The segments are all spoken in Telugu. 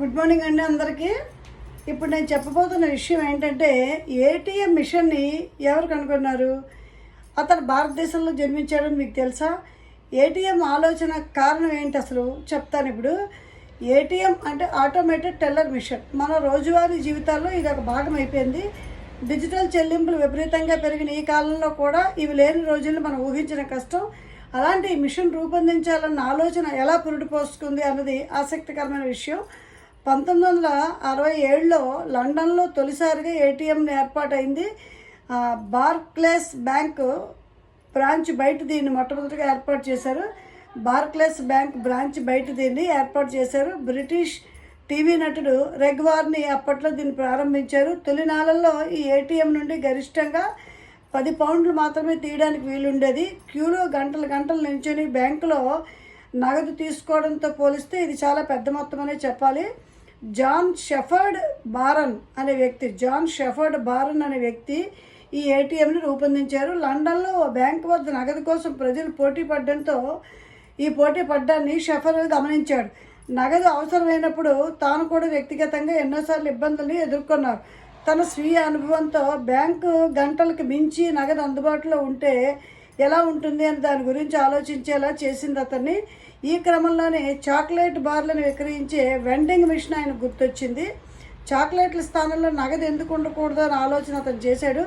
గుడ్ మార్నింగ్ అండి అందరికీ. ఇప్పుడు నేను చెప్పబోతున్న విషయం ఏంటంటే ఏటీఎం మిషన్ని ఎవరు కనుగొన్నారు? అతను భారతదేశంలో జన్మించాడని మీకు తెలుసా? ఏటీఎం ఆలోచన కారణం ఏంటి అసలు? చెప్తాను ఇప్పుడు. ఏటీఎం అంటే ఆటోమేటెడ్ టెల్లర్ మిషన్ మన రోజువారీ జీవితాల్లో ఇది ఒక భాగం అయిపోయింది. డిజిటల్ చెల్లింపులు విపరీతంగా పెరిగిన ఈ కాలంలో కూడా ఇవి లేని రోజుల్లో మనం ఊహించిన కష్టం. అలాంటి మిషన్ రూపొందించాలన్న ఆలోచన ఎలా పురుడు పోసుకుంది అన్నది ఆసక్తికరమైన విషయం. పంతొమ్మిది వందల అరవై ఏడులో లండన్లో తొలిసారిగా ఏటీఎం ఏర్పాటైంది. బార్క్లెస్ బ్యాంక్ బ్యాంకు బ్రాంచ్ బయట దీన్ని మొట్టమొదటిగా ఏర్పాటు చేశారు. బార్క్లెస్ బ్యాంక్ బ్రాంచ్ బయట దీన్ని ఏర్పాటు చేశారు. బ్రిటిష్ టీవీ నటుడు రెగ్వార్ని అప్పట్లో దీన్ని ప్రారంభించారు. తొలి నాళ్ళల్లో ఈ ఏటీఎం నుండి గరిష్టంగా పది పౌండ్లు మాత్రమే తీయడానికి వీలుండేది. క్యూలో గంటలు గంటలు నిల్చొని బ్యాంకులో నగదు తీసుకోవడంతో పోలిస్తే ఇది చాలా పెద్ద మొత్తం అనే చెప్పాలి. జాన్ షెఫర్డ్ బారన్ అనే వ్యక్తి జాన్ షెఫర్డ్ బారన్ అనే వ్యక్తి ఈ ఏటీఎంని రూపొందించారు. లండన్లో బ్యాంకు వద్ద నగదు కోసం ప్రజలు పోటీ పడడంతో ఈ పోటీ పడ్డాన్ని షెఫర్ గమనించాడు. నగదు అవసరమైనప్పుడు తాను కూడా వ్యక్తిగతంగా ఎన్నోసార్లు ఇబ్బందుల్ని ఎదుర్కొన్నారు. తన స్వీయ అనుభవంతో బ్యాంకు గంటలకు మించి నగదు అందుబాటులో ఉంటే ఎలా ఉంటుంది అని దాని గురించి ఆలోచించేలా చేసింది అతన్ని. ఈ క్రమంలోనే చాక్లెట్ బార్లను విక్రయించే వెండింగ్ మిషన్ ఆయన గుర్తొచ్చింది. చాక్లెట్ల స్థానంలో నగదు ఎందుకు ఉండకూడదు అని ఆలోచన అతను చేశాడు.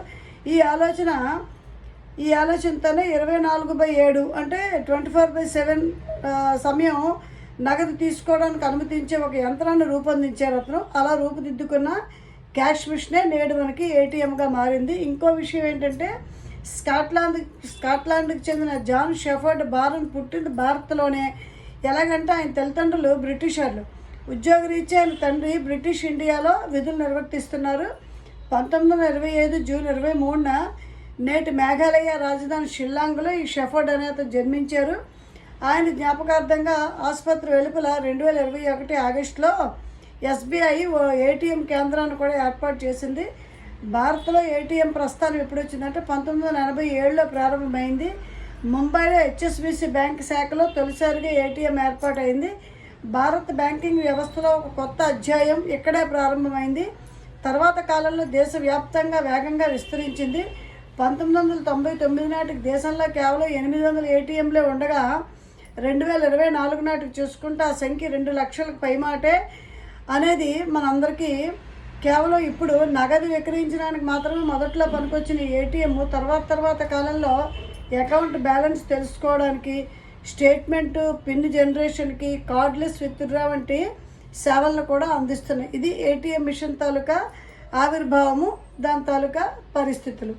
ఈ ఆలోచన ఈ ఆలోచనతోనే ఇరవై నాలుగు బై ఏడు అంటే ట్వంటీ ఫోర్ బై సెవెన్ సమయం నగదు తీసుకోవడానికి అనుమతించే ఒక యంత్రాన్ని రూపొందించారు అతను. అలా రూపుదిద్దుకున్న క్యాష్ మిషనే నేడు మనకి ఏటీఎంగా మారింది. ఇంకో విషయం ఏంటంటే స్కాట్లాండ్ స్కాట్లాండ్కి చెందిన జాన్ షెఫర్డ్ బారన్ పుట్టింది భారత్లోనే. ఎలాగంటే ఆయన తల్లిదండ్రులు బ్రిటిషర్లు. ఉద్యోగరీత్యా ఆయన తండ్రి బ్రిటిష్ ఇండియాలో విధులు నిర్వర్తిస్తున్నారు. పంతొమ్మిది వందల ఇరవై ఐదు జూన్ ఇరవై మూడున నేటి మేఘాలయ రాజధాని షిల్లాంగ్లో ఈ షెఫర్డ్ అనే అతను జన్మించారు. ఆయన జ్ఞాపకార్థంగా ఆసుపత్రి వెలుపల రెండు వేల ఇరవై ఒకటి ఆగస్టులో ఎస్బీఐ ఓ ఏటీఎం కేంద్రాన్ని కూడా ఏర్పాటు చేసింది. భారత్లో ఏటీఎం ప్రస్థానం ఎప్పుడు వచ్చిందంటే పంతొమ్మిది వందల ఎనభై ఏడులో ప్రారంభమైంది. ముంబైలో హెచ్ఎస్బిసి బ్యాంక్ శాఖలో తొలిసారిగా ఏటీఎం ఏర్పాటైంది. భారత్ బ్యాంకింగ్ వ్యవస్థలో ఒక కొత్త అధ్యాయం ఇక్కడే ప్రారంభమైంది. తర్వాత కాలంలో దేశవ్యాప్తంగా వేగంగా విస్తరించింది. పంతొమ్మిది వందల తొంభై తొమ్మిది నాటికి దేశంలో కేవలం ఎనిమిది వందల ఏటీఎంలే ఉండగా రెండు వేల ఇరవై నాలుగు నాటికి చూసుకుంటే ఆ సంఖ్య రెండు లక్షలకు పైమాటే. అనేది మనందరికీ కేవలం ఇప్పుడు నగదు విక్రయించడానికి మాత్రమే మొదట్లో పనికొచ్చిన ఏటీఎం తర్వాత తర్వాత కాలంలో అకౌంట్ బ్యాలెన్స్ తెలుసుకోవడానికి స్టేట్మెంట్ పిన్ జనరేషన్కి కార్డ్లెస్ విత్డ్రా వంటి సేవలను కూడా అందిస్తున్నాయి. ఇది ఏటీఎం మిషన్ తాలూకా ఆవిర్భావము దాని తాలూకా పరిస్థితులు.